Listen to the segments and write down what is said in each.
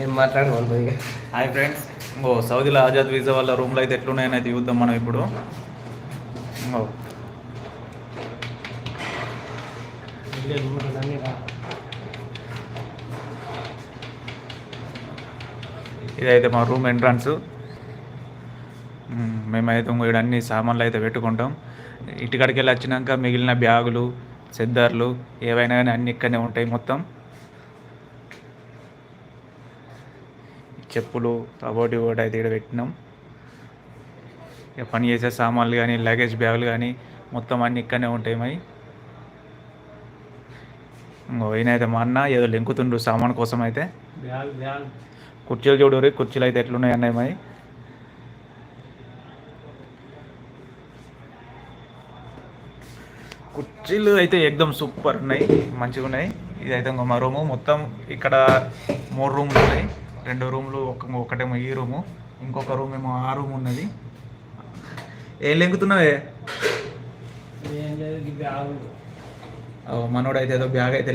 ఏం మాట్లాడుకోవాలి ఇక. Hi friends. ఇంకో సౌదీలో ఆజాద్ వీజా వాళ్ళ రూమ్లో అయితే ఎట్లున్నాయని అయితే చూద్దాం మనం ఇప్పుడు. ఇదైతే మా రూమ్ ఎంట్రన్స్. మ్మ్, మేమైతే ఇంకో అన్ని సామాన్లు అయితే పెట్టుకుంటాం. ఇటుకడికి వెళ్ళి వచ్చినాక మిగిలిన బ్యాగులు చెద్దర్లు ఏవైనా కానీ అన్ని ఇక్కడనే ఉంటాయి మొత్తం. చెప్పులు కబోర్డ్ కూడా అయితే ఇక్కడ పెట్టినాం. ఇక పని చేసే సామాన్లు కానీ లగేజ్ బ్యాగులు కానీ మొత్తం అన్ని ఇక్కడనే ఉంటాయి మై ఇంకో ఈయన అయితే మా అన్న ఏదో లెంకుతుండు సామాన్ కోసం అయితే. కుర్చీలు చూడరు కుర్చీలు అయితే ఎట్లున్నాయి అన్నాయి మై కుర్చీలు అయితే ఎక్దమ్ సూపర్ ఉన్నాయి మంచిగా ఉన్నాయి ఇదైతే ఇంకో మా రూము. మొత్తం ఇక్కడ మూడు రూమ్లు ఉన్నాయి. రెండు రూమ్లు ఒక ఒకటేమో ఈ రూము ఇంకొక రూమ్ ఏమో ఆ రూమ్ ఉన్నది. ఏం ఓ, మనోడు అయితే ఏదో బ్యాగ్ అయితే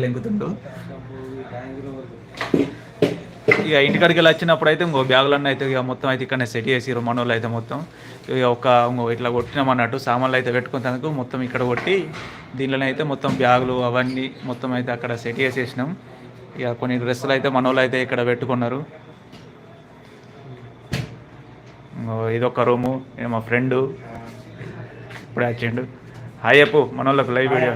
ట్యాంకులో ఇక ఇంటికాడికి వెళ్ళి వచ్చినప్పుడు అయితే ఇంకో బ్యాగులన్నీ అయితే ఇక మొత్తం అయితే ఇక్కడ సెట్ చేసిరు మనోళ్ళు అయితే మొత్తం. ఇక ఒక ఇంకో ఇట్లా కొట్టినాం అన్నట్టు సామాన్లు అయితే పెట్టుకున్నందుకు మొత్తం ఇక్కడ కొట్టి దీనిలోనే అయితే మొత్తం బ్యాగులు అవన్నీ మొత్తం అయితే అక్కడ సెట్ చేసేసినాం. ఇక కొన్ని డ్రెస్సులు అయితే మనోళ్ళు అయితే ఇక్కడ పెట్టుకున్నారు. ఇదొక రూము మా ఫ్రెండు. ఇప్పుడే వచ్చిండు. హాయ్ చెప్పు మనోళ్ళకు లైవ్ వీడియో.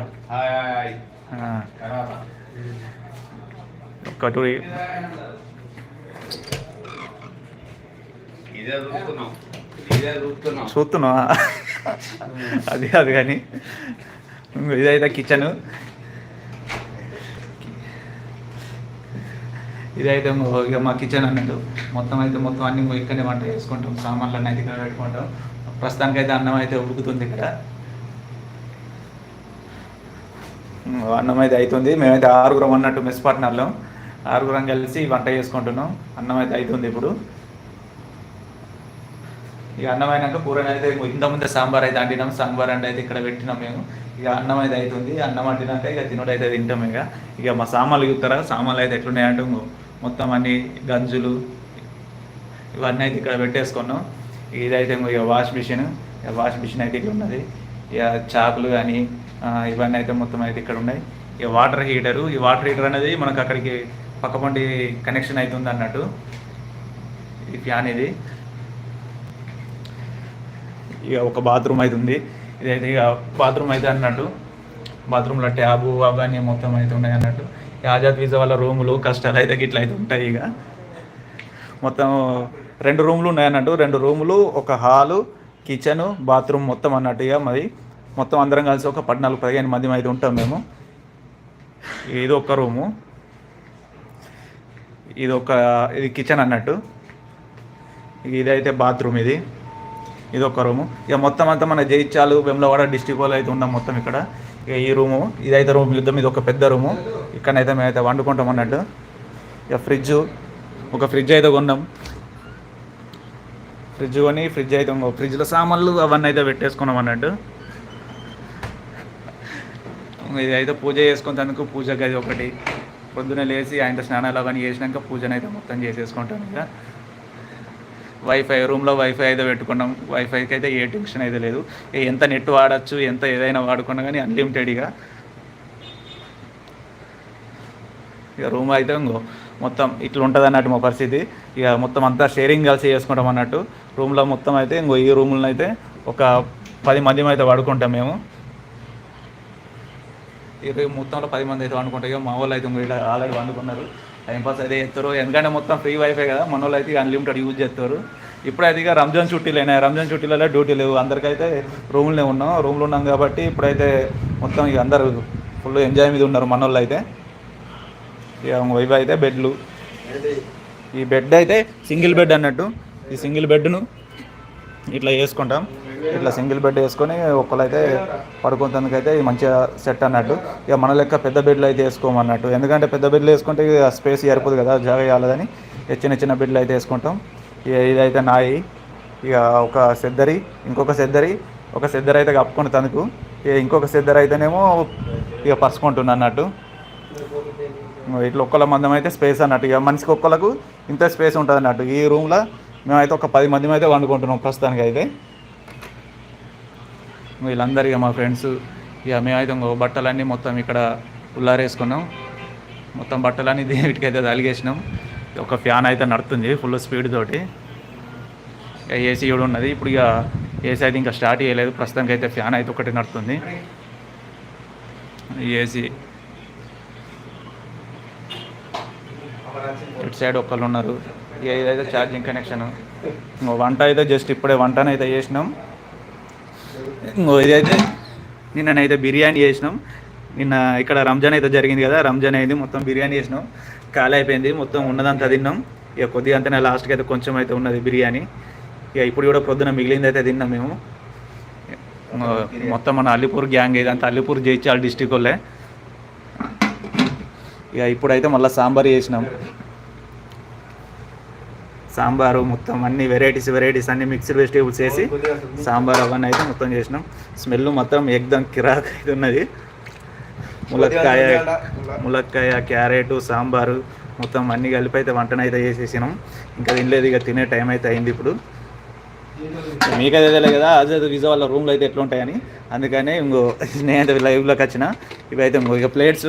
ఒక్క టూ ఇదే చూస్తున్నాం. ఇదే చూస్తున్నాం. చూస్తున్నా అది అది కానీ. ఇదైతే కిచెన్. ఇదైతే ఇంకో- ఇక మా కిచెన్ అన్నట్టు. మొత్తం అయితే మొత్తం అన్ని ఇక్కడనే వంట చేసుకుంటాం. సామాన్లు అన్నీ అయితే ఇక్కడ పెట్టుకుంటాం. ప్రస్తుతానికి అయితే అన్నం అయితే ఉడుకుతుంది ఇక్కడ. అన్నం అయితే అవుతుంది మేమైతే ఆరుగురం అన్నట్టు మెస్ పార్ట్నర్లో. ఆరుగురం కలిసి వంట చేసుకుంటున్నాం. అన్నం అయితే అవుతుంది ఇప్పుడు. ఇక అన్నం అయినాక కూర అయితే ఇంత సాంబార్ అయితే అండినాం. సాంబార్ అంటే అయితే ఇక్కడ పెట్టినాం మేము. ఇక అన్నం అయితే అవుతుంది అన్నం అంటినాక ఇక తినుడు అయితే తింటాం ఇక. ఇక మా సామాన్లు చూస్తారా? సామాన్లు అయితే ఎట్లున్నాయంటే ఇంకో మొత్తం అన్ని గంజులు ఇవన్నీ అయితే ఇక్కడ పెట్టేసుకున్నాం. ఇదైతే ఇక వాష్ మిషన్. వాష్ మిషన్ అయితే ఇక్కడ ఉన్నది. ఇక చాకులు కానీ ఇవన్నీ అయితే మొత్తం అయితే ఇక్కడ ఉన్నాయి. ఇక వాటర్ హీటరు. ఈ వాటర్ హీటర్ అనేది మనకు అక్కడికి పక్కపండి కనెక్షన్ అవుతుంది అన్నట్టు. ఈ ఫ్యాన్ ఇది. ఇక ఒక బాత్రూమ్ అయితే ఉంది. ఇదైతే ఇక బాత్రూమ్ అయితే అన్నట్టు. బాత్రూమ్లో ట్యాబు అవన్నీ మొత్తం అయితే ఉన్నాయి అన్నట్టు. ఆజాద్ వీజా వాళ్ళ రూములు కష్టాలు అయితే గిట్ల అయితే ఉంటాయి ఇక. మొత్తం రెండు రూములు ఉన్నాయి అన్నట్టు రెండు రూములు ఒక హాలు కిచెన్ బాత్రూమ్ మొత్తం అన్నట్టు ఇక మరి. మొత్తం అందరం కలిసి ఒక పద్నాలుగు పదిహేను మంది అయితే ఉంటాం మేము. ఇది ఒక రూము. ఇది ఒక ఇది కిచెన్ అన్నట్టు. ఇదైతే బాత్రూమ్ ఇది. ఇది ఒక రూము. ఇక మొత్తం అంతా మన జైత్యాలు వెమ్లవాడ డిస్టిక్ వాళ్ళు అయితే ఉన్నాం మొత్తం ఇక్కడ. ఈ రూము ఇదైతే రూమ్ యుద్ధం ఇది ఒక పెద్ద రూము. ఇక్కడైతే మేమైతే వండుకుంటాం అన్నట్టు. ఇక ఫ్రిడ్జ్ ఒక ఫ్రిడ్జ్ అయితే కొన్నాం. ఫ్రిడ్జ్ కొని ఫ్రిడ్జ్ అయితే ఇంకో ఫ్రిడ్జ్లో సామాన్లు అవన్నీ అయితే పెట్టేసుకున్నాం అన్నట్టు. ఇది అయితే పూజ చేసుకున్నందుకు పూజ గది ఒకటి. పొద్దున లేచి ఆయన స్నానాలు అవన్నీ చేసినాక పూజనైతే మొత్తం చేసేసుకుంటాం ఇక. వైఫై రూమ్లో వైఫై అయితే పెట్టుకున్నాం. వైఫైకి అయితే ఏ టెన్షన్ అయితే లేదు. ఇక ఎంత నెట్ వాడచ్చు ఎంత ఏదైనా వాడుకున్నా కానీ అన్లిమిటెడ్ ఇక. ఇక రూమ్ అయితే ఇంకో మొత్తం ఇట్లా ఉంటుంది అన్నట్టు మా పరిస్థితి. ఇక మొత్తం అంతా షేరింగ్ కలిసి చేసుకుంటాం అన్నట్టు. రూమ్లో మొత్తం అయితే ఇంకో ఈ రూమ్లో అయితే ఒక పది మంది అయితే వాడుకుంటాం మేము. ఇక మొత్తంలో పది మంది అయితే వండుకుంటాం. ఇక మా వాళ్ళు అయితే ఇంకో ఆల్రెడీ వండుకున్నారు. టైంపాస్ అయితే చేస్తారు. ఎందుకంటే మొత్తం ఫ్రీ వైఫై కదా మన వాళ్ళు అయితే అన్లిమిటెడ్ యూజ్ చేస్తారు ఇప్పుడైతే ఇక రంజాన్ ఛుట్టీలేనా రంజాన్ ఛుట్టీలలో డ్యూటీ లేవు. అందరికైతే రూమ్లో ఉన్నాం. రూమ్లో ఉన్నాం కాబట్టి ఇప్పుడైతే మొత్తం ఇక అందరు ఫుల్ ఎంజాయ్ మీద ఉన్నారు మన వాళ్ళు అయితే ఇక వైఫ్ అయితే బెడ్లు ఈ బెడ్ అయితే సింగిల్ బెడ్ అన్నట్టు. ఈ సింగిల్ బెడ్ను ఇట్లా వేసుకుంటాం ఇట్లా సింగిల్ బెడ్ వేసుకొని ఒకళ్ళైతే పడుకునేందుకు అయితే మంచిగా సెట్ అన్నట్టు. ఇక మన లెక్క పెద్ద బెడ్లు అయితే వేసుకోమన్నట్టు. ఎందుకంటే పెద్ద బెడ్లు వేసుకుంటే ఇక స్పేస్ సరిపోదు కదా జాగ ఇవ్వాలని చిన్న చిన్న బెడ్లు అయితే వేసుకుంటాం. ఇక ఇదైతే నాయి. ఇక ఒక సెద్దరి ఇంకొక సెద్దరి ఒక సెద్దరి అయితే కప్పుకుని తనకు ఇక ఇంకొక సెద్దరి అయితేనేమో ఇక పరుచుకుంటున్నా అన్నట్టు. ఇట్లా ఒక్కల మందం అయితే స్పేస్ అన్నట్టు. ఇక మనిషికి ఒక్కలకు ఇంత స్పేస్ ఉంటుంది అన్నట్టు. ఈ రూమ్లో మేమైతే ఒక పది మంది అయితే వండుకుంటున్నాం ప్రస్తుతానికి అయితే వీళ్ళందరూ ఇక మా ఫ్రెండ్స్ ఇక మేమైతే ఇంకో బట్టలన్నీ మొత్తం ఇక్కడ ఉల్లారేసుకున్నాం. మొత్తం బట్టలన్నీ వీటికైతే తలిగేసినాం. ఒక ఫ్యాన్ అయితే నడుతుంది ఫుల్ స్పీడ్ తోటి. ఇక ఏసీ కూడా ఉన్నది. ఇప్పుడు ఇక ఏసీ అయితే ఇంకా స్టార్ట్ చేయలేదు. ప్రస్తుతానికి అయితే ఫ్యాన్ అయితే ఒకటి నడుతుంది. ఏసీ. ఇటు సైడ్ ఒకళ్ళు ఉన్నారు. ఇక ఇదైతే ఛార్జింగ్ కనెక్షన్. ఇంకో వంట అయితే జస్ట్ ఇప్పుడే వంటనైతే చేసినాం. ఇంకో ఇదైతే నిన్ననైతే బిర్యానీ చేసినాం. నిన్న ఇక్కడ రంజాన్ అయితే జరిగింది కదా రంజాన్ అయింది మొత్తం బిర్యానీ చేసినాం. ఖాళీ అయిపోయింది మొత్తం ఉన్నదంతా తిన్నాం. ఇక కొద్దిగా అంతనే లాస్ట్కి అయితే కొంచెం అయితే ఉన్నది బిర్యానీ. ఇక ఇప్పుడు కూడా పొద్దున మిగిలింది అయితే తిన్నాం మేము. మొత్తం మన అల్లిపూర్ గ్యాంగ్ ఇదంతా అల్లిపూర్ జైత్యాల డిస్టిక్ వాళ్ళే ఇక ఇప్పుడైతే మళ్ళీ సాంబార్ చేసినాం. సాంబారు మొత్తం అన్ని వెరైటీస్ వెరైటీస్ అన్ని మిక్స్డ్ వెజిటేబుల్స్ వేసి సాంబార్ అవన్నీ అయితే మొత్తం చేసినాం. స్మెల్ మొత్తం ఎగ్దం కిరాక్ అయితే ఉన్నది. ములక్కాయ ములక్కాయ క్యారెట్ సాంబారు మొత్తం అన్ని కలిపి అయితే వంటనైతే చేసేసినాం. ఇంకా తినలేదు ఇక తినే టైం అయితే అయింది ఇప్పుడు. మీకైతే తెలియదు కదా అదే విజా వాళ్ళ రూమ్లో అయితే ఎట్లా ఉంటాయని. అందుకనే ఇంకో నేనైతే లైవ్లోకి వచ్చిన. ఇవైతే ఇంకో ఇక ప్లేట్స్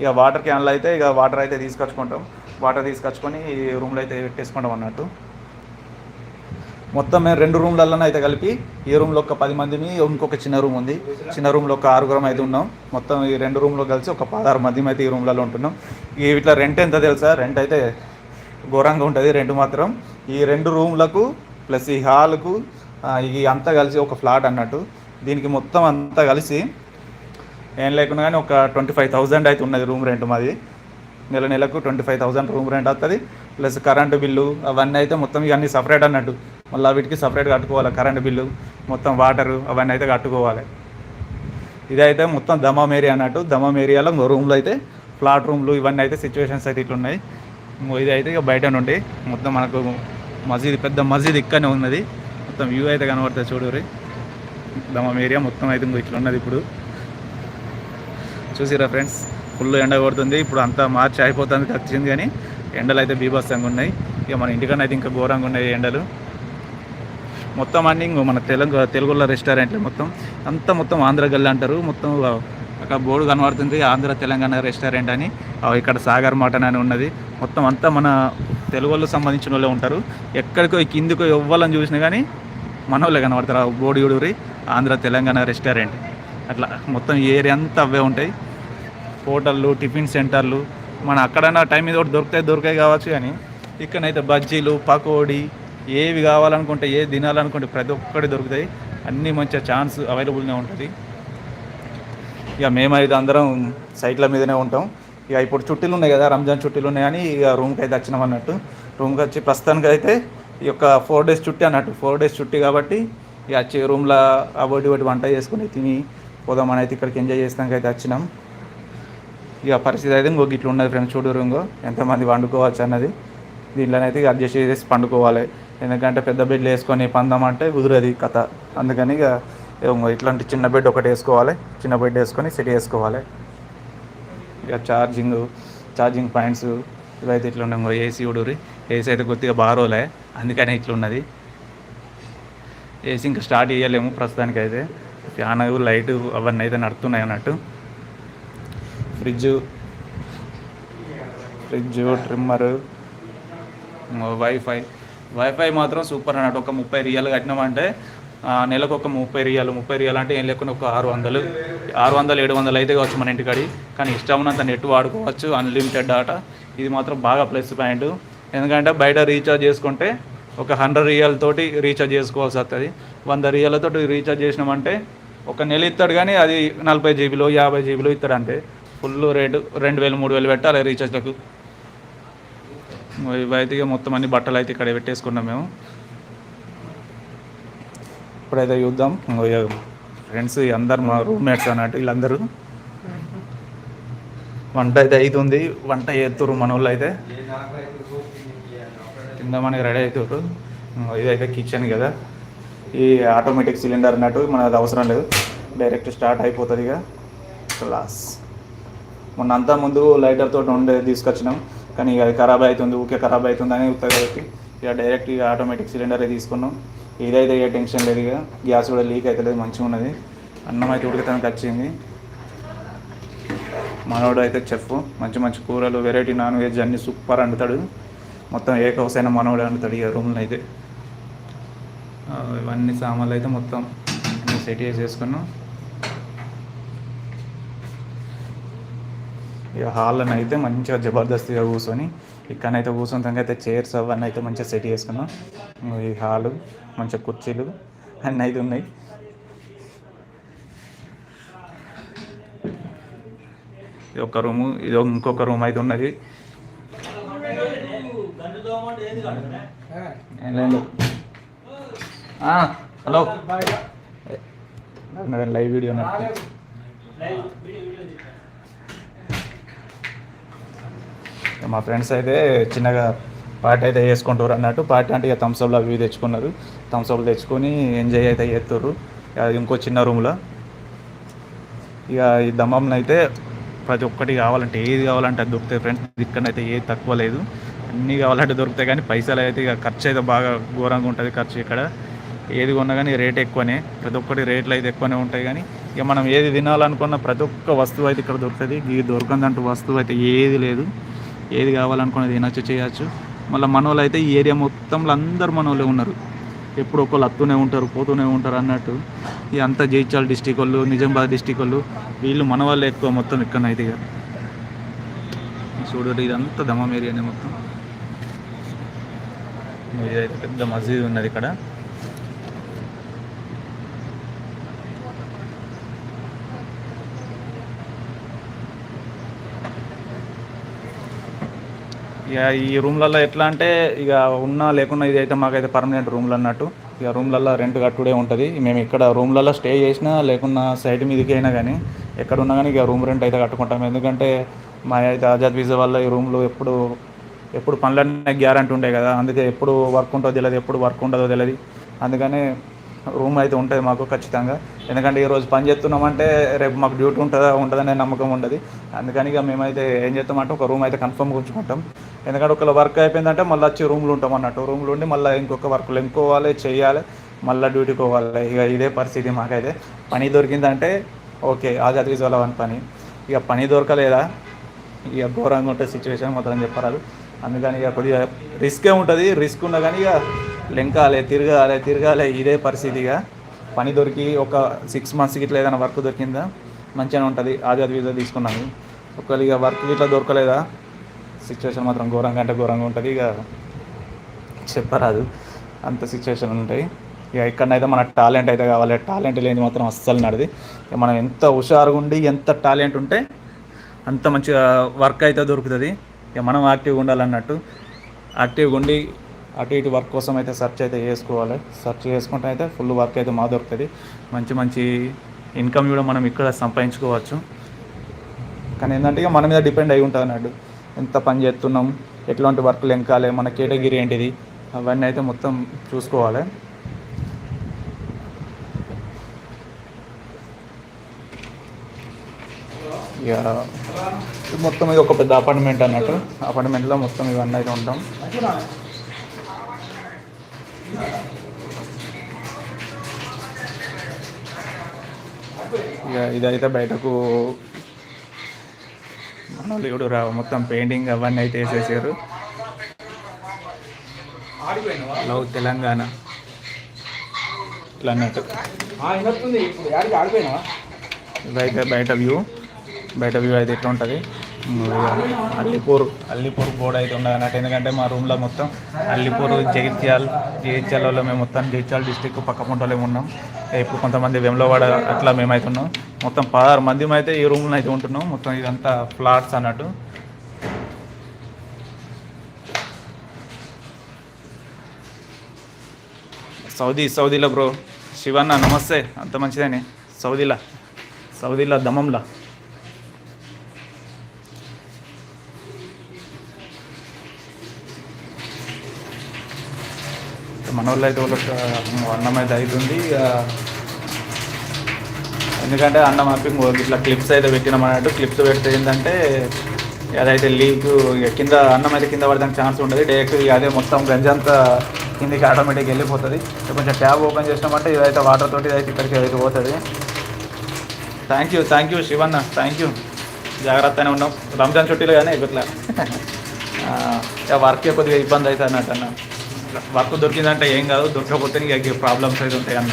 ఇక వాటర్ క్యాన్లు అయితే ఇక వాటర్ అయితే తీసుకొచ్చుకుంటాం. వాటర్ తీసుకొచ్చుకొని ఈ రూమ్లో అయితే పెట్టేసుకుంటాం అన్నట్టు. మొత్తం మేము రెండు రూమ్లలో అయితే కలిపి ఈ రూమ్లో ఒక పది మందిని ఇంకొక చిన్న రూమ్ ఉంది. చిన్న రూమ్లో ఒక ఆరుగురం అయితే ఉన్నాం. మొత్తం ఈ రెండు రూమ్లో కలిసి ఒక పదహారు మంది అయితే ఈ రూమ్లలో ఉంటున్నాం. ఈ ఇట్లా రెంట్ ఎంత తెలుసా? రెంట్ అయితే ఘోరంగా ఉంటుంది రెంట్ మాత్రం. ఈ రెండు రూమ్లకు ప్లస్ ఈ హాల్కు ఈ అంతా కలిసి ఒక ఫ్లాట్ అన్నట్టు. దీనికి మొత్తం అంతా కలిసి ఏం లేకుండా కానీ ఒక ట్వంటీ ఫైవ్ థౌజండ్ అయితే ఉన్నది రూమ్ రెంట్ మాది. నెల నెలకు twenty five thousand room rent వస్తుంది ప్లస్ కరెంటు బిల్లు అవన్నీ అయితే మొత్తం ఇవన్నీ సపరేట్ అన్నట్టు. మళ్ళీ వీటికి సపరేట్ కట్టుకోవాలి కరెంటు బిల్లు మొత్తం వాటరు అవన్నీ అయితే కట్టుకోవాలి. ఇదైతే మొత్తం దమాం ఏరియా అన్నట్టు. దమాం ఏరియాలో రూమ్లు రూమ్లో అయితే ఫ్లాట్ రూమ్లు ఇవన్నీ అయితే సిచ్యువేషన్స్ అయితే ఇట్లున్నాయి. ఇంకో ఇది అయితే ఇక బయట నుండి మొత్తం మనకు మసీద్ పెద్ద మసీద్ ఇక్కడనే ఉన్నది. మొత్తం వ్యూ అయితే కనబడుతుంది చూడరి దమాం ఏరియా మొత్తం అయితే ఇంకో ఇట్లా ఉన్నది ఇప్పుడు. చూసిరా ఫ్రెండ్స్? ఫుల్ ఎండ కొడుతుంది. ఇప్పుడు అంతా మార్చి అయిపోతుంది వచ్చింది కానీ ఎండలు అయితే బీభత్సంగా ఉన్నాయి. ఇక మన ఇంటికన్నా అయితే ఇంకా ఘోరంగా ఉన్నాయి ఎండలు. మొత్తం అన్ని ఇంకో మన తెలుగు తెలుగులో రెస్టారెంట్లు మొత్తం. అంతా మొత్తం ఆంధ్ర గల్లి అంటారు. మొత్తం అక్కడ బోర్డు కనబడుతుంది. ఆంధ్ర తెలంగాణ రెస్టారెంట్ అని. ఇక్కడ సాగర్ మటన్ అని ఉన్నది. మొత్తం అంతా మన తెలుగు వాళ్ళకి సంబంధించిన వాళ్ళే ఉంటారు. ఎక్కడికో కిందికో ఇవ్వాలని చూసినా కానీ మన వాళ్ళే కనబడతారు. ఆ బోర్డు ఆంధ్ర తెలంగాణ రెస్టారెంట్. అట్లా మొత్తం ఏరియా అంతా అవే ఉంటాయి. హోటళ్ళు టిఫిన్ సెంటర్లు మన అక్కడన్నా టైం మీద ఒకటి దొరుకుతాయి దొరికాయి కావచ్చు కానీ ఇక్కడైతే బజ్జీలు పకోడీ ఏవి కావాలనుకుంటే ఏ తినాలనుకుంటే ప్రతి ఒక్కటి దొరుకుతాయి. అన్నీ మంచిగా ఛాన్స్ అవైలబుల్గా ఉంటుంది. ఇక మేమైతే అందరం సైట్ల మీదనే ఉంటాం. ఇక ఇప్పుడు చుట్టీలు ఉన్నాయి కదా రంజాన్ చుట్టీలు ఉన్నాయని ఇక రూమ్కి అయితే వచ్చినాం అన్నట్టు. రూమ్కి వచ్చి ప్రస్తుతానికి అయితే ఈ యొక్క ఫోర్ డేస్ చుట్టి అన్నట్టు. ఫోర్ డేస్ చుట్టి కాబట్టి ఇక వచ్చి రూమ్లో అబోటి ఒకటి వంట చేసుకుని తిని పోదామని అయితే ఇక్కడికి ఎంజాయ్ చేస్తానికి అయితే వచ్చినాం. ఇక పరిస్థితి అయితే ఇంకొక ఇట్లా ఉన్నది ఫ్రెండ్స్ చూడరు ఇంకో. ఎంతమంది వండుకోవచ్చు అన్నది. దీంట్లోనైతే ఇక అడ్జస్ట్ చేసేసి పండుకోవాలి. ఎందుకంటే పెద్ద బెడ్లు వేసుకొని పందామంటే కుదరది కథ. అందుకని ఇక ఇట్లాంటి చిన్న బెడ్ ఒకటి వేసుకోవాలి. చిన్న బెడ్ వేసుకొని సెట్ చేసుకోవాలి ఇక ఛార్జింగ్ ఛార్జింగ్ పాయింట్స్ ఇవైతే ఇట్లా ఉన్నాయి ఇంకో ఏసీ ఉడూరి ఏసీ అయితే కొద్దిగా బారోలే అందుకనే ఇట్లున్నది. ఏసీ ఇంకా స్టార్ట్ చేయలేము ప్రస్తుతానికి అయితే ఫ్యాన్ లైట్ అవన్నీ అయితే నడుతున్నాయి అన్నట్టు. Fridge. Fridge trimmer wifi wifi మాత్రం సూపర్ అన్నట్టు. ఒక ముప్పై రియల్ కట్టినామంటే ఆ, నెలకు ఒక ముప్పై రియాలు ముప్పై రియాలు అంటే ఏం లేకుండా ఒక ఆరు వందలు ఆరు వందలు ఏడు వందలు అయితే కావచ్చు మన ఇంటికాడి. కానీ ఇష్టం ఉన్నంత నెట్ వాడుకోవచ్చు అన్లిమిటెడ్ డాటా ఇది మాత్రం బాగా ప్లస్ పాయింట్ ఎందుకంటే బయట రీఛార్జ్ చేసుకుంటే ఒక హండ్రెడ్ రియల్ తోటి రీఛార్జ్ చేసుకోవాల్సి వస్తుంది. వంద రియలతోటి రీఛార్జ్ చేసినామంటే ఒక నెల ఇస్తాడు కానీ అది నలభై జీబీలో యాభై జీబీలో ఇస్తాడు అంతే ఫుల్ రేటు రెండు వేలు మూడు వేలు పెట్టాలి రీఛార్జ్లకు. ఇవైతే ఇక మొత్తం అన్ని బట్టలు అయితే ఇక్కడ పెట్టేసుకున్నాం మేము. ఇప్పుడైతే చూద్దాం. ఫ్రెండ్స్ అందరు మా రూమ్మేట్స్ అన్నట్టు వీళ్ళందరూ. వంట అయితే అవుతుంది వంట చేస్తుర్రు మన వాళ్ళు అయితే. తిందామని రెడీ అవుతారు ఇదైతే కిచెన్ కదా. ఈ ఆటోమేటిక్ సిలిండర్ అన్నట్టు మనది అవసరం లేదు. డైరెక్ట్ స్టార్ట్ అయిపోతుంది ఇక. క్లాస్ మొన్న అంతా ముందు లైటర్ తోటి ఉండే తీసుకొచ్చినాం. కానీ ఇక అది ఖరాబ్ అవుతుంది ఊకే ఖరాబ్ అవుతుంది అని కాబట్టి ఇక డైరెక్ట్ ఇక ఆటోమేటిక్ సిలిండరే తీసుకున్నాం. ఇదైతే ఇక టెన్షన్ లేదు ఇక గ్యాస్ కూడా లీక్ అవుతలేదు మంచిగా ఉన్నది. అన్నం అయితే ఉడకటానికి వచ్చింది మనోడు అయితే చెఫ్ మంచి మంచి కూరలు వెరైటీ నాన్ వెజ్ అన్ని సూపర్ వండుతాడు. మొత్తం ఏ అయినా మనోడు వండుతాడు ఇక రూమ్లో అయితే. ఇవన్నీ సామాన్లు అయితే మొత్తం సెట్ చేసేసుకున్నాం. ఇక హాల్లోనే అయితే మంచిగా జబర్దస్తిగా కూర్చొని ఇక్కడనైతే కూర్చుంటాం అయితే చైర్స్ అవన్నీ అయితే మంచిగా సెట్ చేసుకున్నాం. ఈ హాలు మంచిగా కుర్చీలు అన్నీ అయితే ఉన్నాయి. ఇది ఒక రూము ఇది ఇంకొక రూమ్ అయితే ఉన్నది. హలో. లైవ్ వీడియో మా ఫ్రెండ్స్ అయితే చిన్నగా పార్టీ అయితే చేసుకుంటారు అన్నట్టు. పార్టీ అంటే ఇక థమ్స్అప్లు అవి తెచ్చుకున్నారు. థమ్స్అప్లు తెచ్చుకొని ఎంజాయ్ అయితే చేస్తారు ఇంకో చిన్న రూమ్లో ఇక ఈ దమ్మంలో అయితే ప్రతి ఒక్కటి కావాలంటే ఏది కావాలంటే అది దొరుకుతాయి ఫ్రెండ్స్ ఇక్కడైతే ఏది తక్కువ లేదు. అన్నీ కావాలంటే దొరుకుతాయి కానీ పైసలు అయితే ఇక ఖర్చు అయితే బాగా ఘోరంగా ఉంటుంది ఖర్చు ఇక్కడ. ఏది కొన్నా కానీ రేట్ ఎక్కువనే. ప్రతి ఒక్కటి రేట్లు అయితే ఎక్కువనే ఉంటాయి కానీ ఇక మనం ఏది తినాలనుకున్న ప్రతి ఒక్క వస్తువు అయితే ఇక్కడ దొరుకుతుంది. ఈ దొరకందంటూ వస్తువు అయితే ఏది లేదు. ఏది కావాలనుకున్నది తినచ్చు చేయొచ్చు. మళ్ళీ మనోళ్ళు అయితే ఈ ఏరియా మొత్తంలో అందరు మనోళ్ళే ఉన్నారు. ఎప్పుడు ఒకళ్ళు అత్తూనే ఉంటారు పోతూనే ఉంటారు అన్నట్టు. ఈ అంతా జైచాల్ డిస్టిక్ వాళ్ళు నిజామాబాద్ డిస్టిక్ వాళ్ళు వీళ్ళు మన వాళ్ళే ఎక్కువ మొత్తం ఇక్కడ అయితే ఇక. చూడండి ఇదంతా దమం ఏరియానే మొత్తం. ఇదైతే పెద్ద మసీద్ ఉన్నది ఇక్కడ. ఇక ఈ రూమ్లలో ఎట్లా అంటే ఇక ఉన్నా లేకున్నా ఇది అయితే మాకైతే పర్మనెంట్ రూమ్లు అన్నట్టు. ఇక రూమ్లలో రెంట్ కట్టుడే ఉంటుంది. మేము ఇక్కడ రూమ్లలో స్టే చేసినా లేకున్నా సైట్ మీదకి అయినా కానీ ఎక్కడ ఉన్నా కానీ ఇక రూమ్ రెంట్ అయితే కట్టుకుంటాం. ఎందుకంటే మా అయితే ఆజాద్ వీజా వల్ల ఈ రూమ్లో ఎప్పుడు ఎప్పుడు పనులన్నీ గ్యారంటీ ఉండే కదా. అందుకే ఎప్పుడు వర్క్ ఉంటుందో తెలియదు ఎప్పుడు వర్క్ ఉండదో తెలియదు అందుకనే రూమ్ అయితే ఉంటుంది మాకు ఖచ్చితంగా. ఎందుకంటే ఈరోజు పని చేస్తున్నామంటే రేపు మాకు డ్యూటీ ఉంటుందా ఉంటుందనే నమ్మకం ఉండదు. అందుకని ఇక మేమైతే ఏం చేస్తామంటే ఒక రూమ్ అయితే కన్ఫర్మ్ ఉంచుకుంటాం. ఎందుకంటే ఒకవేళ వర్క్ అయిపోయిందంటే మళ్ళీ వచ్చి రూమ్లో ఉంటాం అన్నట్టు. రూమ్లో ఉండి మళ్ళీ ఇంకొక వర్క్లు ఎంకోవాలి చేయాలి మళ్ళీ డ్యూటీకి పోవాలి. ఇక ఇదే పరిస్థితి మాకైతే. పని దొరికిందంటే ఓకే ఆజాద్ విజువల్ వన్ పని. ఇక పని దొరకలేదా? ఇక ఘోరంగా ఉంటే సిచ్యువేషన్ మొత్తం చెప్పరాదు. అందుకని ఇక కొద్దిగా రిస్కే ఉంటుంది. రిస్క్ ఉన్నా కానీ ఇక లెంకాలే తిరగాలి తిరగాలి ఇదే పరిస్థితి ఇక పని దొరికి ఒక సిక్స్ మంత్స్కి ఇట్లా ఏదైనా వర్క్ దొరికిందా? మంచిగానే ఉంటుంది. ఆజాద్ వీజా తీసుకున్నాను. ఒకవేళ ఇక వర్క్ ఇట్లా దొరకలేదా? సిచ్యువేషన్ మాత్రం ఘోరంగా అంటే ఘోరంగా ఉంటుంది. ఇక చెప్పరాదు. అంత సిచ్యువేషన్ ఉంటాయి. ఇక ఇక్కడనైతే మన టాలెంట్ అయితే కావాలి. టాలెంట్ లేని మాత్రం అస్సలు నడిది ఇక మనం ఎంత హుషారుగా ఉండి ఎంత టాలెంట్ ఉంటే అంత మంచిగా వర్క్ అయితే దొరుకుతుంది. ఇక మనం యాక్టివ్గా ఉండాలన్నట్టు. యాక్టివ్గా ఉండి అటు ఇటు వర్క్ కోసం అయితే సెర్చ్ అయితే చేసుకోవాలి. సెర్చ్ చేసుకుంటే అయితే ఫుల్ వర్క్ అయితే మా దొరుకుతుంది. మంచి మంచి ఇన్కమ్ కూడా మనం ఇక్కడ సంపాదించుకోవచ్చు. కానీ ఏంటంటే ఇక మన మీద డిపెండ్ అయి ఉంటుంది అన్నట్టు. ఎంత పని చేస్తున్నాం ఎట్లాంటి వర్క్లు ఎంకాలి మన కేటగిరీ ఏంటిది అవన్నీ అయితే మొత్తం చూసుకోవాలి. ఇక మొత్తం ఇది ఒక పెద్ద అపార్ట్మెంట్ అన్నట్టు. అపార్ట్మెంట్లో మొత్తం ఇవన్నీ అయితే ఉంటాం. ఇక ఇదైతే బయటకు మన వాళ్ళు కూడా రా మొత్తం పెయింటింగ్ అవన్నీ అయితే వేసేసారు. లవ్ తెలంగాణ. ఇట్లా అన్నట్టు. ఇదైతే బయట వ్యూ. బయట వ్యూ అయితే ఇట్లా ఉంటుంది? అల్లిపూర్ అల్లిపూర్ బోర్డు అయితే ఉండదు అన్నట్టు. ఎందుకంటే మా రూమ్లో మొత్తం అల్లిపూర్ జగిత్యాల్ జగిత్యాలలో మేము మొత్తం జగిత్యాల డిస్టిక్ పక్క పొంటలో ఉన్నాం. ఇప్పుడు కొంతమంది వెమ్లవాడ అట్లా మేమైతే ఉన్నాం. మొత్తం పదహారు మంది అయితే ఈ రూమ్లో అయితే ఉంటున్నాం. మొత్తం ఇదంతా ఫ్లాట్స్ అన్నట్టు. సౌదీ సౌదీలో బ్రో. శివన్న నమస్తే. అంత మంచిదేనే సౌదీలా? సౌదీలో దమంలా మన వాళ్ళు అయితే వాళ్ళకి అన్నం అయితే అవుతుంది ఇక ఎందుకంటే అన్నం మార్పింగ్ ఇట్లా క్లిప్స్ అయితే పెట్టినాం అన్నట్టు. క్లిప్స్ పెడితే ఏంటంటే అదైతే లీక్ ఇక కింద అన్నం అయితే కింద పడడానికి ఛాన్స్ ఉంటుంది డైరెక్ట్ ఇక అదే మొత్తం గంజంతా కిందికి ఆటోమేటిక్గా వెళ్ళిపోతుంది. కొంచెం ట్యాబ్ ఓపెన్ చేసినామంటే ఇదైతే వాటర్ తోటి ఇదైతే ఇక్కడికి అయితే పోతుంది. Thank you thank you Shivanna thank you జాగ్రత్తనే ఉన్నాం రంజాన్ చుట్టీలు కానీ ఇట్లా వర్క్ కొద్దిగా ఇబ్బంది అవుతుంది అన్నట్టు అన్న వర్క్ దొరికిందంటే ఏం కాదు దొరకకపోతే ఇక ప్రాబ్లమ్స్ అయితే ఉంటాయి అన్న.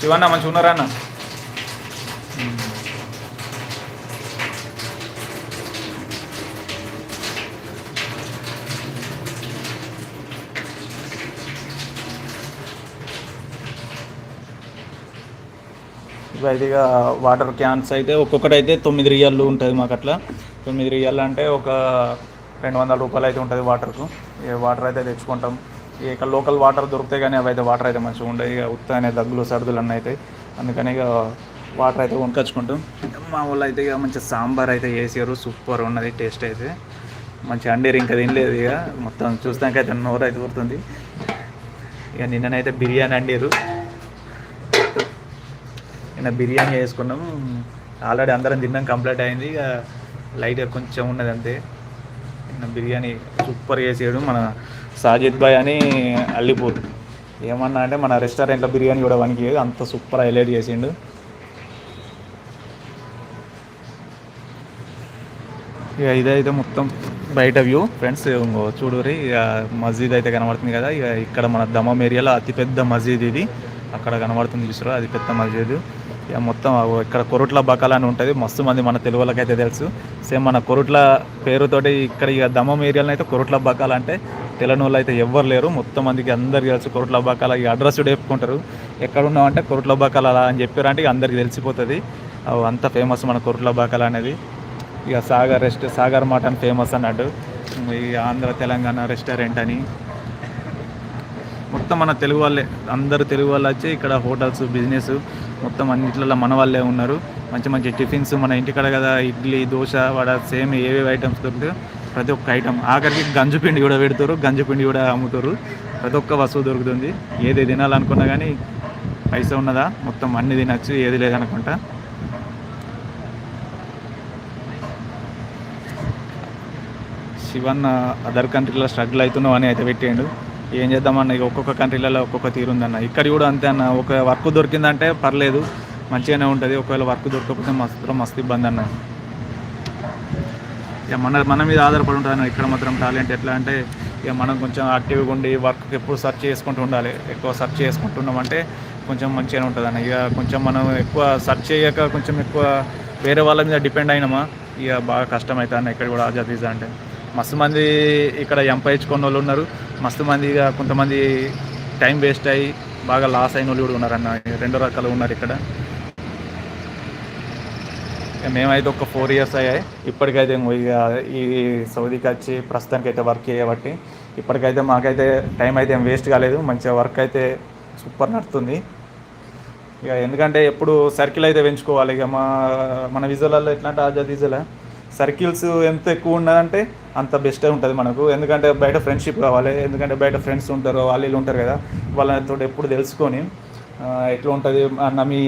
శివన్న మంచిగా ఉన్నారా అన్న? అయితే ఇక వాటర్ క్యాన్స్ అయితే ఒక్కొక్కటి అయితే తొమ్మిది రియల్లు ఉంటుంది మాకు అట్లా తొమ్మిది రియల్ అంటే ఒక రెండు వందల రూపాయలు అయితే ఉంటుంది వాటర్కు వాటర్ అయితే తెచ్చుకుంటాం. ఇక లోకల్ వాటర్ దొరుకుతాయి కానీ అవి అయితే వాటర్ అయితే మంచిగా ఉండవు ఇక ఉత్తనే దగ్గులు సర్దులు అన్నీ అయితే. అందుకని ఇక వాటర్ అయితే కొనుకొచ్చుకుంటాం మా వాళ్ళు అయితే ఇక మంచి సాంబార్ అయితే వేసారు సూపర్ ఉన్నది టేస్ట్ అయితే. మంచి అండేరు ఇంకా తినలేదు ఇక. మొత్తం చూస్తాకైతే నోరు అయితే ఊరుతుంది. ఇక నిన్ననైతే బిర్యానీ అండేరు నిన్న బిర్యానీ వేసుకున్నాం ఆల్రెడీ అందరం తిన్నాం కంప్లీట్ అయింది. ఇక లైట్గా కొంచెం ఉన్నది అంతే. నిన్న బిర్యానీ సూపర్ చేసేడు మన సాజిద్ భాయ్ అని అల్లిపూర్. ఏమన్నా అంటే మన రెస్టారెంట్లో బిర్యానీ కూడా వనికి అంత సూపర్ హైలైట్ చేసిండు. ఇక ఇదైతే మొత్తం బయట వ్యూ. ఫ్రెండ్స్ ఇంకో చూడురి ఇక మస్జిద్ అయితే కనబడుతుంది కదా. ఇక ఇక్కడ మన దమం ఏరియాలో అతిపెద్ద మస్జిద్ ఇది. అక్కడ కనబడుతుంది చూసారా అది పెద్ద మస్జిద్ మొత్తం ఇక్కడ కొరుట్ల బకాల అని ఉంటుంది. మస్తు మంది మన తెలుగు వాళ్ళకైతే తెలుసు. సేమ్ మన కొరుట్ల పేరుతోటి ఇక్కడ ఇక దమ్మం ఏరియాలో అయితే కొరుట్ల బకాల అంటే తెలియని అయితే ఎవ్వరు లేరు. మొత్తం మందికి అందరికి తెలుసు కొరుట్ల బకాల. ఈ అడ్రస్ కూడా చెప్పుకుంటారు. ఎక్కడ ఉన్నామంటే కొరుట్ల బకాల అలా అని చెప్పారంటే ఇక అందరికి తెలిసిపోతుంది. అవి అంత ఫేమస్ మన కొరుట్ల బకాల అనేది. ఇక Sagar rest Sagar mutton famous అన్నట్టు. ఈ ఆంధ్ర తెలంగాణ రెస్టారెంట్ అని. మొత్తం మన తెలుగు వాళ్ళే అందరూ తెలుగు వాళ్ళు వచ్చి ఇక్కడ హోటల్స్ బిజినెస్ మొత్తం అన్నిట్లలో మన వాళ్ళే ఉన్నారు. మంచి మంచి టిఫిన్స్ మన ఇంటికాడ కదా ఇడ్లీ దోశ వడ సేమ్ ఏవేవి ఐటమ్స్ దొరుకుతాయో ప్రతి ఒక్క ఐటమ్ ఆఖరికి గంజు పిండి కూడా పెడతారు గంజు పిండి కూడా అమ్ముతారు. ప్రతి ఒక్క వస్తువు దొరుకుతుంది. ఏది తినాలనుకున్నా కానీ పైసా ఉన్నదా? మొత్తం అన్ని తినచ్చు ఏది లేదనుకుంటా. శివన్ అదర్ కంట్రీలో స్ట్రగుల్ అవుతున్నావు అని అయితే పెట్టేయండు ఏం చేద్దామన్న ఇక ఒక్కొక్క కంట్రీలలో ఒక్కొక్క తీరు ఉందన్న. ఇక్కడ కూడా అంతే అన్న. ఒక వర్క్ దొరికిందంటే పర్లేదు. మంచిగానే ఉంటుంది. ఒకవేళ వర్క్ దొరకకపోతే మస్తు మస్తు ఇబ్బంది అన్న. ఇక మన మన మీద ఆధారపడి ఉంటుంది అన్న. ఇక్కడ మాత్రం టాలెంట్ ఎట్లా అంటే ఇక మనం కొంచెం యాక్టివ్గా ఉండి వర్క్ ఎప్పుడు సెర్చ్ చేసుకుంటూ ఉండాలి. ఎక్కువ సెర్చ్ చేసుకుంటున్నామంటే కొంచెం మంచిగానే ఉంటుంది అన్న. ఇక కొంచెం మనం ఎక్కువ సెర్చ్ చేయక కొంచెం ఎక్కువ వేరే వాళ్ళ మీద డిపెండ్ అయినామా ఇక బాగా కష్టం అవుతుంది అన్న. ఇక్కడ కూడా ఆజాదీజా అంటే. మస్తు మంది ఇక్కడ ఎంపయించుకున్న వాళ్ళు ఉన్నారు. మస్తు మంది ఇక కొంతమంది టైం వేస్ట్ అయ్యి బాగా లాస్ అయిన వాళ్ళు కూడా ఉన్నారన్న రెండు రకాలు ఉన్నారు ఇక్కడ. ఇక మేమైతే ఒక ఫోర్ ఇయర్స్ అయ్యాయి. ఇప్పటికైతే ఇంకో ఇక ఈ సౌదీకి వచ్చి ప్రస్తుతానికి అయితే వర్క్ చేయబట్టి ఇప్పటికైతే మాకైతే టైం అయితే ఏం వేస్ట్ కాలేదు. మంచిగా వర్క్ అయితే సూపర్ నడుతుంది. ఇక ఎందుకంటే ఎప్పుడు సర్కిల్ అయితే పెంచుకోవాలి. ఇక మా మన విజువల్లో ఎట్లా అంటే ఆజాద్ విజువల్ సర్కిల్స్ ఎంత ఎక్కువ ఉన్నదంటే అంత బెస్ట్ ఉంటుంది మనకు. ఎందుకంటే బయట ఫ్రెండ్షిప్ కావాలి ఎందుకంటే బయట ఫ్రెండ్స్ ఉంటారు వాళ్ళు వీళ్ళు ఉంటారు కదా. వాళ్ళతో ఎప్పుడు తెలుసుకొని ఎట్లా ఉంటుంది అన్న మీ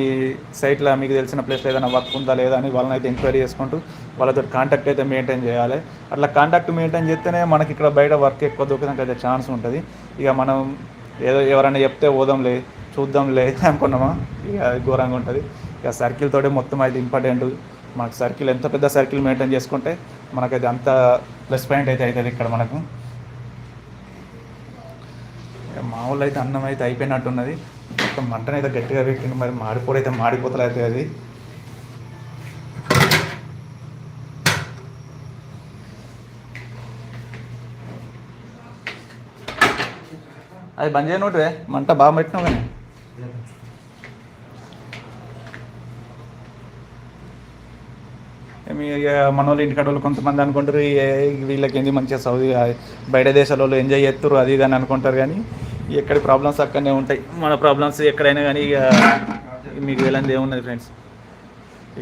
సైట్లో మీకు తెలిసిన ప్లేస్లో ఏదైనా వర్క్ ఉందా లేదా అని వాళ్ళని అయితే ఎంక్వైరీ చేసుకుంటూ వాళ్ళతో కాంటాక్ట్ అయితే మెయింటైన్ చేయాలి. అట్లా కాంటాక్ట్ మెయింటైన్ చేస్తేనే మనకి ఇక్కడ బయట వర్క్ ఎక్కువ దొరకడానికి అయితే ఛాన్స్ ఉంటుంది. ఇక మనం ఏదో ఎవరైనా చెప్తే పోదాంలే చూద్దాంలే అనుకున్నామా? ఇక ఘోరంగా ఉంటుంది. ఇక సర్కిల్ తోటే మొత్తం అయితే ఇంపార్టెంట్ మనకు సర్కిల్ ఎంత పెద్ద సర్కిల్ మెయింటైన్ చేసుకుంటే మనకైతే అంత ప్లస్ పాయింట్ అయితే అవుతుంది ఇక్కడ మనకు. మామూలు అయితే అన్నం అయితే అయిపోయినట్టున్నది. మొత్తం మంటను అయితే గట్టిగా పెట్టింది మరి మాడిపోడు అయితే మాడిపోతలు అయితే అది. అది బంద్ చేయనోటివే మంట బాగా పెట్టినావు కానీ. ఏమి ఇక వాళ్ళు ఇంటికాడ వాళ్ళు కొంతమంది అనుకుంటారు వీళ్ళకి ఏంది మంచిగా సౌదీ బయట దేశాల వాళ్ళు ఎంజాయ్ చేస్తారు అది ఇది అని అనుకుంటారు కానీ ఎక్కడ ప్రాబ్లమ్స్ అక్కడనే ఉంటాయి. మన ప్రాబ్లమ్స్ ఎక్కడైనా కానీ ఇక మీకు వెళ్ళండి ఏమున్నది ఫ్రెండ్స్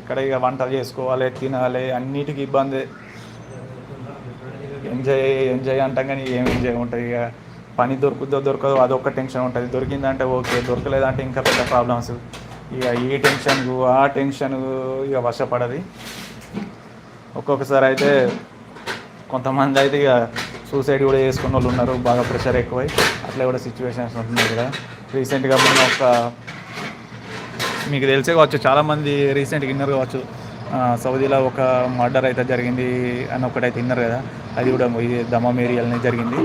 ఇక్కడ ఇక వంటలు చేసుకోవాలి తినాలి అన్నిటికీ ఇబ్బంది. ఎంజాయ్ ఎంజాయ్ అంటాం కానీ ఏం ఎంజాయ్ ఉంటుంది ఇక. పని దొరుకుతుందో దొరకదో అదొక టెన్షన్ ఉంటుంది. దొరికిందంటే ఓకే దొరకలేదంటే ఇంకా పెద్ద ప్రాబ్లమ్స్ ఇక ఈ టెన్షన్కు ఆ టెన్షన్ ఇక వశపడది. ఒక్కొక్కసారి అయితే కొంతమంది అయితే ఇక సూసైడ్ కూడా చేసుకున్న వాళ్ళు ఉన్నారు బాగా ప్రెషర్ ఎక్కువై. అట్లా కూడా సిచ్యువేషన్స్ ఉంటున్నాయి కదా. రీసెంట్గా మొన్న ఒక మీకు తెలిసే కావచ్చు చాలామంది రీసెంట్గా విన్నారు కావచ్చు. సౌదీలో ఒక మర్డర్ అయితే జరిగింది అని ఒకటైతే విన్నారు కదా. అది కూడా ఇది దమం ఏరియాలోనే జరిగింది.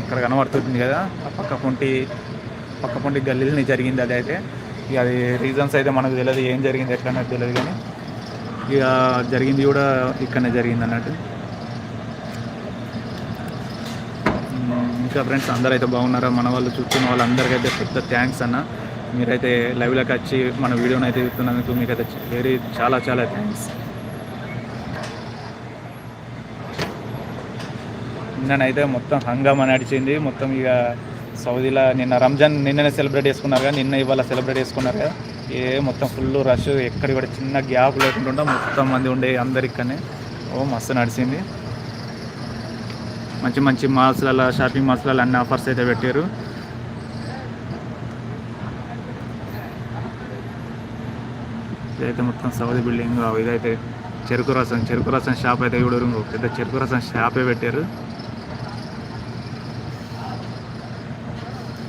ఇక్కడ కనబడుతుంది కదా పక్క పొంటి పక్క పొంటి గల్లీలోనే జరిగింది అది అయితే ఇక అది రీజన్స్ అయితే మనకు తెలియదు ఏం జరిగింది ఎట్లా అనేది తెలియదు కానీ ఇక జరిగింది కూడా ఇక్కడనే జరిగింది అన్నట్టు. ఇంకా ఫ్రెండ్స్ అందరూ అయితే బాగున్నారా? మన వాళ్ళు చూస్తున్న వాళ్ళందరికైతే పెద్ద థ్యాంక్స్ అన్న. మీరైతే లైవ్లోకి వచ్చి మన వీడియోని అయితే చూస్తున్నందుకు మీకైతే వెరీ చాలా చాలా థ్యాంక్స్. నిన్ననైతే మొత్తం హంగామా నడిచింది. మొత్తం ఇక సౌదీలో నిన్న రంజాన్ నిన్ననే సెలబ్రేట్ చేసుకున్నారు కదా నిన్న ఇవాళ సెలబ్రేట్ చేసుకున్నారు కదా. ఏ మొత్తం ఫుల్ రష్ ఎక్కడ కూడా చిన్న గ్యాప్ లేకుండా మొత్తం మంది ఉండే అందరికనే. ఓ మస్తు నడిచింది. మంచి మంచి మాల్స్లలో షాపింగ్ మాల్స్లలో అన్ని ఆఫర్స్ అయితే పెట్టారు. ఇదైతే మొత్తం సౌదీ బిల్డింగ్ ఇదైతే చెరుకు రసం చెరుకు రసం షాప్ అయితే కూడా పెద్ద చెరుకు రసం షాపే పెట్టారు.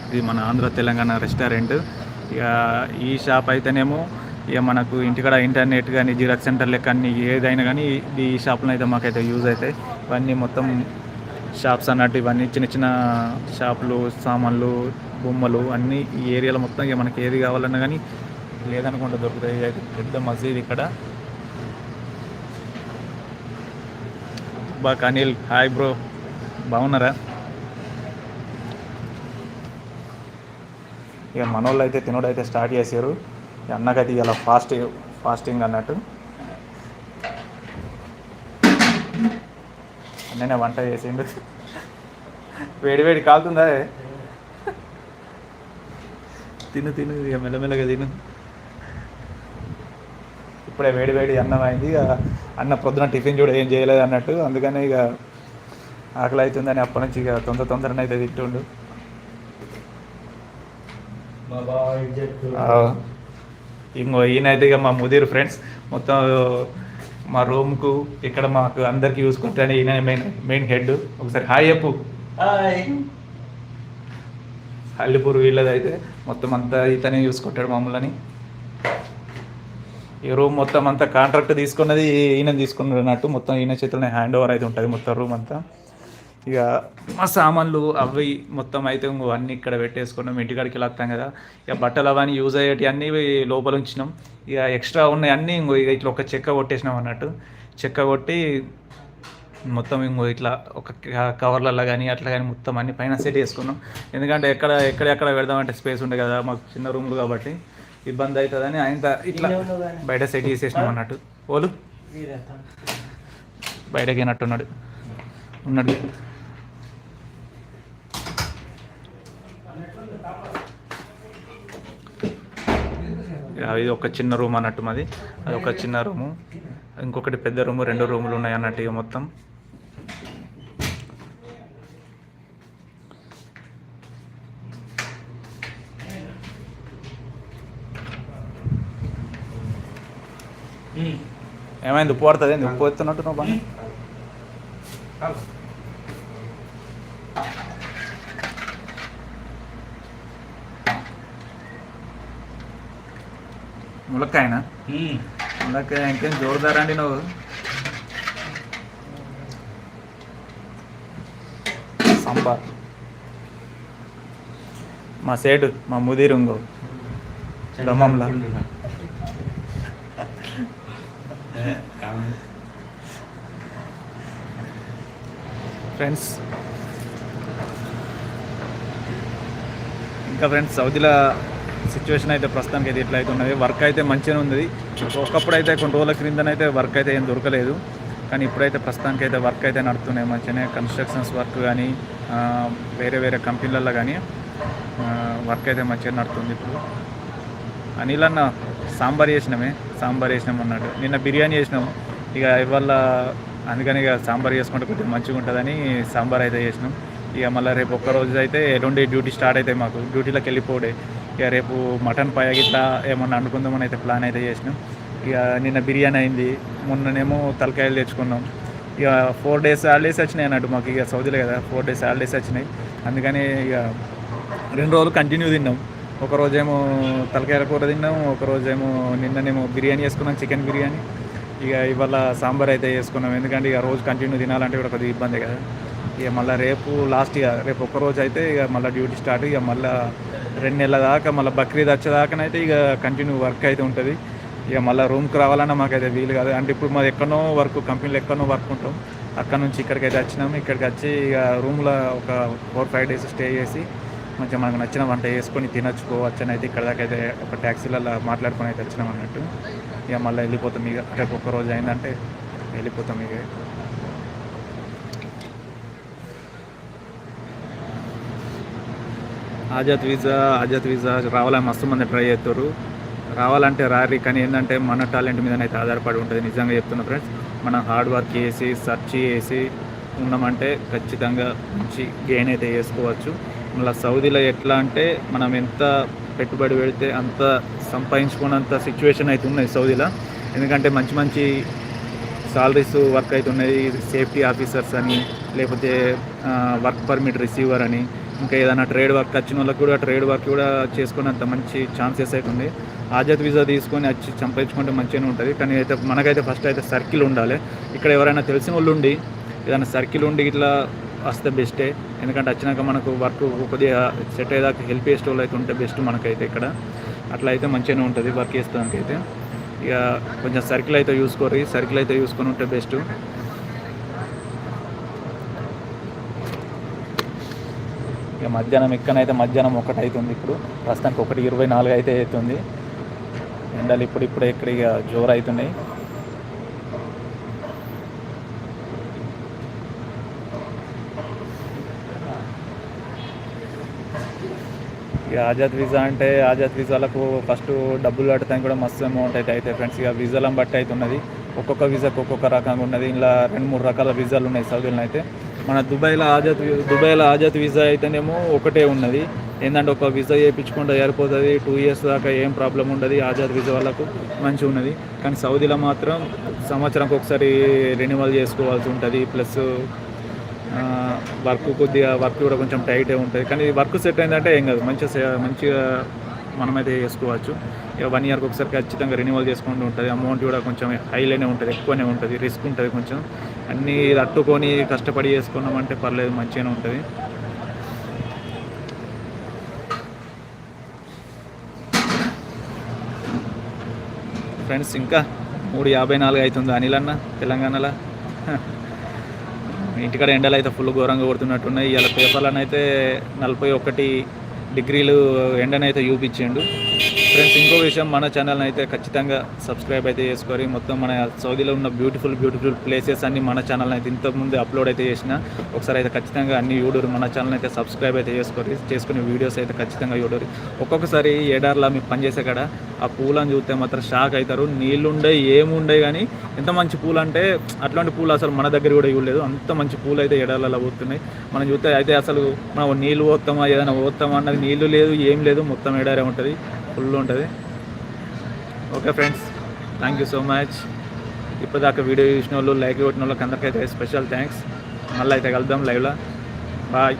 ఇది మన ఆంధ్ర తెలంగాణ రెస్టారెంట్. ఇక ఈ షాప్ అయితేనేమో ఇక మనకు ఇంటికాడ ఇంటర్నెట్ కానీ జిరాక్స్ సెంటర్ లెక్క అన్ని ఏదైనా కానీ ఈ షాప్లో అయితే మాకైతే యూజ్ అవుతాయి ఇవన్నీ మొత్తం షాప్స్ అన్నట్టు ఇవన్నీ చిన్న చిన్న షాపులు సామాన్లు బొమ్మలు అన్నీ ఈ ఏరియాలో మొత్తం ఇక మనకి ఏది కావాలన్నా కానీ లేదనుకుంటే దొరుకుతాయి. అయితే పెద్ద మసీద్ ఇక్కడ. బా అనిల్ హాయ్ బ్రో. బాగున్నారా? ఇక మనోళ్ళు అయితే తినడం అయితే స్టార్ట్ చేశారు. ఇక అన్నకైతే ఇలా ఫాస్ట్ ఫాస్టింగ్ అన్నట్టు. అన్ననే వంట చేసిండు. వేడి వేడి కాలుతుందా? తిను తిను ఇక మెల్లమెల్లగా తిను. ఇప్పుడే వేడి వేడి అన్నం అయింది. ఇక అన్న ప్రొద్దున టిఫిన్ చూడ ఏం చేయలేదు అన్నట్టు. అందుకనే ఇక ఆకలి అవుతుందని అప్పటి నుంచి ఇక తొందర తొందరనైతే అయితే తింటుండు మా బావ ఇజ్జత్ ఆ, ఇంకో ఈయనైతే ఇక మా ముదిరు ఫ్రెండ్స్. మొత్తం మా రూమ్కు ఇక్కడ మాకు అందరికి చూసుకుంటాను ఈయన మెయిన్ మెయిన్ హెడ్. ఒకసారి హాయ్ చెప్పు. హాయ్. హల్లిపూర్ వీళ్ళది అయితే మొత్తం అంతా ఇతనే చూసుకుంటాడు మమ్మల్ని. ఈ రూమ్ మొత్తం అంతా కాంట్రాక్ట్ తీసుకున్నది ఈయన తీసుకున్నాడు అన్నట్టు. మొత్తం ఈయన చేతిలోనే హ్యాండ్ ఓవర్ అయితే ఉంటుంది మొత్తం రూమ్ అంతా. ఇక మా సామాన్లు అవి మొత్తం అయితే ఇంకో అన్నీ ఇక్కడ పెట్టేసుకున్నాం ఇంటికాడికి వెళ్ళొస్తాం కదా. ఇక బట్టలు అవన్నీ యూజ్ అయ్యేటి అన్నీ లోపల ఉంచినాం. ఇక ఎక్స్ట్రా ఉన్నాయి అన్నీ ఇంకో ఇక ఇట్లా ఒక చెక్క కొట్టేసినాం అన్నట్టు. చెక్క కొట్టి మొత్తం ఇంకో ఇట్లా ఒక కవర్లలో కానీ అట్లా కానీ మొత్తం అన్ని పైన సెట్ చేసుకున్నాం. ఎందుకంటే ఎక్కడ ఎక్కడెక్కడ పెడదామంటే స్పేస్ ఉండే కదా మాకు చిన్న రూమ్లు కాబట్టి ఇబ్బంది అవుతుందని ఆయన ఇట్లా బయట సెట్ చేసేసినాం అన్నట్టు. ఓలు? బయటకి అయినట్టున్నాడు ఉన్నాడు. ఇది ఒక చిన్న రూమ్ అన్నట్టు మాది. అది ఒక చిన్న రూము. ఇంకొకటి పెద్ద రూము రెండు రూములు ఉన్నాయి అన్నట్టు ఇక మొత్తం. ఏమైంది? ఉప్పు పడుతుంది ఉప్పు ఎత్తున్నట్టు నువ్వు బాగా ములక్కాయనా? ములక్కాయ ఇంకేం జోరుదారండి నువ్వు? సాంబార్. మా సేటు మా ముదీరు ఇంకో. దమ్మంలా. ఫ్రెండ్స్ ఇంకా ఫ్రెండ్స్ సౌదీలో సిచ్యువేషన్ అయితే ప్రస్తుతానికి అయితే ఇట్లా అయితే ఉన్నది. వర్క్ అయితే మంచిగానే ఉంది ఒకప్పుడు అయితే కొన్ని రోజుల క్రిందనైతే వర్క్ అయితే ఏం దొరకలేదు. కానీ ఇప్పుడైతే ప్రస్తుతానికి అయితే వర్క్ అయితే నడుతున్నాయి మంచిగానే కన్స్ట్రక్షన్స్ వర్క్ కానీ వేరే వేరే కంపెనీలలో కానీ వర్క్ అయితే మంచిగా నడుతుంది ఇప్పుడు. అనిల్ అన్న సాంబార్ చేసినామే సాంబార్ చేసినాం అన్నాడు నిన్న బిర్యానీ చేసినాము ఇక ఇవాళ అందుకని ఇక సాంబార్ చేసుకుంటే కొద్దిగా మంచిగా ఉంటుందని సాంబార్ అయితే చేసినాం. ఇక మళ్ళీ రేపు ఒక్క రోజు అయితే ఎల్లుండి డ్యూటీ స్టార్ట్ అవుతాయి మాకు. డ్యూటీలోకి వెళ్ళిపోడే. ఇక రేపు మటన్ పాయ గిట్లా ఏమన్నా అనుకుందామని అయితే ప్లాన్ అయితే చేసినాం. ఇక నిన్న బిర్యానీ అయింది మొన్ననేమో తలకాయలు తెచ్చుకున్నాం. ఇక ఫోర్ డేస్ హాలిడేస్ వచ్చినాయి అన్నట్టు మాకు ఇక సౌదీలో కదా ఫోర్ డేస్ హాలిడేస్ వచ్చినాయి. అందుకని ఇక రెండు రోజులు కంటిన్యూ తిన్నాం. ఒకరోజేమో తలకాయల కూర తిన్నాం ఒకరోజేమో నిన్ననేమో బిర్యానీ చేసుకున్నాం చికెన్ బిర్యానీ. ఇక ఇవాళ సాంబార్ అయితే చేసుకున్నాం. ఎందుకంటే ఇక రోజు కంటిన్యూ తినాలంటే కూడా కొద్దిగా ఇబ్బంది కదా. ఇక మళ్ళీ రేపు లాస్ట్ ఇక రేపు ఒక్క రోజు అయితే ఇక మళ్ళీ డ్యూటీ స్టార్ట్ ఇక మళ్ళీ రెండు నెలల దాకా మళ్ళీ బక్రీద్ వచ్చేదాకానైతే ఇక కంటిన్యూ వర్క్ అయితే ఉంటుంది. ఇక మళ్ళీ రూమ్కి రావాలన్నా మాకైతే వీలు కాదు. అంటే ఇప్పుడు మాది ఎక్కడో వర్క్ కంపెనీలో ఎక్కడో వర్క్ ఉంటాం. అక్కడ నుంచి ఇక్కడికి అయితే వచ్చినాము ఇక్కడికి వచ్చి ఇక రూమ్లో ఒక ఫోర్ ఫైవ్ డేస్ స్టే చేసి మంచిగా మనకు నచ్చిన వంట చేసుకొని తినచ్చుకోవచ్చు అని అయితే ఇక్కడ దాకా అయితే ఒక ట్యాక్సీలలో మాట్లాడుకొని అయితే వచ్చినాం అన్నట్టు. ఇక మళ్ళీ వెళ్ళిపోతాం ఇక. రేపు ఒక్క రోజు అయిందంటే వెళ్ళిపోతాం ఇక. ఆజాద్ వీజా ఆజాద్ వీజా రావాలని మస్తు మంది ట్రై చేస్తారు. రావాలంటే రారి కానీ ఏంటంటే మన టాలెంట్ మీద అయితే ఆధారపడి ఉంటుంది. నిజంగా చెప్తున్నా ఫ్రెండ్స్ మనం హార్డ్ వర్క్ చేసి సర్చ్ చేసి ఉన్నామంటే ఖచ్చితంగా మంచి గెయిన్ అయితే చేసుకోవచ్చు. మళ్ళీ సౌదీలో ఎట్లా అంటే మనం ఎంత పెట్టుబడి పెడితే అంత సంపాదించుకున్నంత సిచ్యువేషన్ అయితే ఉన్నాయి సౌదీలో. ఎందుకంటే మంచి మంచి సాలరీస్ వర్క్ అయితే ఉన్నాయి. సేఫ్టీ ఆఫీసర్స్ అని లేకపోతే వర్క్ పర్మిట్ రిసీవర్ అని ఇంకా ఏదైనా ట్రేడ్ వర్క్ వచ్చిన వాళ్ళకి కూడా ట్రేడ్ వర్క్ కూడా చేసుకునేంత మంచి ఛాన్సెస్ అయితే ఉంది. ఆజాద్ వీసా తీసుకొని వచ్చి సంపాదించుకుంటే మంచిగానే ఉంటుంది. కానీ అయితే మనకైతే ఫస్ట్ అయితే సర్కిల్ ఉండాలి. ఇక్కడ ఎవరైనా తెలిసిన వాళ్ళు ఉండి ఏదైనా సర్కిల్ ఉండి ఇట్లా వస్తే బెస్టే ఎందుకంటే వచ్చినాక మనకు వర్క్ కొద్దిగా సెట్ అయ్యేదాకా హెల్ప్ చేసే వాళ్ళు అయితే ఉంటే బెస్ట్ మనకైతే ఇక్కడ. అట్లా అయితే మంచిగానే ఉంటుంది వర్క్ చేస్తానికి అయితే ఇక కొంచెం సర్కిల్ అయితే చూసుకోరు సర్కిల్ అయితే చూసుకొని ఉంటే బెస్ట్ ఇక మధ్యాహ్నం ఎక్కనైతే మధ్యాహ్నం ఒకటి అవుతుంది ఇప్పుడు. ప్రస్తుతానికి ఒకటి ఇరవై నాలుగు అయితే అవుతుంది. ఎండలు ఇప్పుడు ఇప్పుడు ఇక్కడ ఇక జోరు అవుతున్నాయి ఇక ఆజాద్ వీసా అంటే ఆజాద్ వీసాలకు ఫస్ట్ డబ్బులు కట్టడానికి కూడా మస్తు అమౌంట్ అయితే అయితే ఫ్రెండ్స్. ఇక వీజాలను బట్టి అయితే ఉన్నది ఒక్కొక్క వీజాకి ఒక్కొక్క రకంగా ఉన్నది. ఇలా రెండు మూడు రకాల వీజాలు ఉన్నాయి సౌదీలో అయితే. మన దుబాయ్లో ఆజాద్ దుబాయ్లో ఆజాద్ వీసా అయితేనేమో ఒకటే ఉన్నది. ఏంటంటే ఒక వీసా చేయించుకుంటే సరిపోతుంది టూ ఇయర్స్ దాకా ఏం ప్రాబ్లం ఉండదు ఆజాద్ వీసా వాళ్ళకు మంచిగా ఉన్నది. కానీ సౌదీలో మాత్రం సంవత్సరంకి ఒకసారి రెన్యువల్ చేసుకోవాల్సి ఉంటుంది ప్లస్ వర్క్ కొద్దిగా వర్క్ కూడా కొంచెం టైటే ఉంటుంది. కానీ వర్క్ సెట్ అయిందంటే ఏం కాదు మంచిగా మంచిగా మనమైతే చేసుకోవచ్చు. ఇక వన్ ఇయర్కి ఒకసారి ఖచ్చితంగా రెన్యువల్ చేసుకుంటూ ఉంటుంది. అమౌంట్ కూడా కొంచెం హైలోనే ఉంటుంది ఎక్కువనే ఉంటుంది రిస్క్ ఉంటుంది కొంచెం. అన్నీ తట్టుకొని కష్టపడి చేసుకున్నామంటే పర్లేదు మంచిగానే ఉంటుంది. ఫ్రెండ్స్ ఇంకా మూడు యాభై నాలుగు అవుతుంది అనిలన్న తెలంగాణలో. ఇంటికాడ ఎండలు అయితే ఫుల్ ఘోరంగా కొడుతున్నట్టున్నాయి. ఇవాళ పేపర్లను అయితే నలభై ఒకటి డిగ్రీలు ఎండనైతే చూపించిండు. ఫ్రెండ్స్ ఇంకో విషయం మన ఛానల్ని అయితే ఖచ్చితంగా సబ్స్క్రైబ్ అయితే చేసుకొని మొత్తం మన సౌదీలో ఉన్న బ్యూటిఫుల్ బ్యూటిఫుల్ ప్లేసెస్ అన్ని మన ఛానల్ అయితే ఇంతకుముందు అప్లోడ్ అయితే చేసిన ఒకసారి అయితే ఖచ్చితంగా అన్ని యూడూరు మన ఛానల్ అయితే సబ్స్క్రైబ్ అయితే చేసుకొని చేసుకునే వీడియోస్ అయితే ఖచ్చితంగా యూడూరు. ఒక్కొక్కసారి ఏడార్లా మీకు పనిచేసే కాడ ఆ పూలను చూస్తే మాత్రం షాక్ అవుతారు. నీళ్ళుండే ఏముండే కానీ ఎంత మంచి పూలు అంటే అట్లాంటి పూలు అసలు మన దగ్గర కూడా ఇవ్వలేదు. అంత మంచి పూలు అయితే ఎడాలలో పోతున్నాయి. మనం చూస్తే అయితే అసలు మనం నీళ్ళు పోతామా ఏదైనా పోతామా అన్నది నీళ్ళు లేదు ఏం లేదు మొత్తం ఎడారే ఉంటుంది. ఫుల్ ఉంటుంది. Okay friends thank you so much ఇప్పటిదాకా వీడియో చూసిన వాళ్ళు లైక్ కొట్టిన వాళ్ళకి అందరికైతే స్పెషల్ థ్యాంక్స్ మళ్ళీ అయితే కలుద్దాం లైవ్లో. బాయ్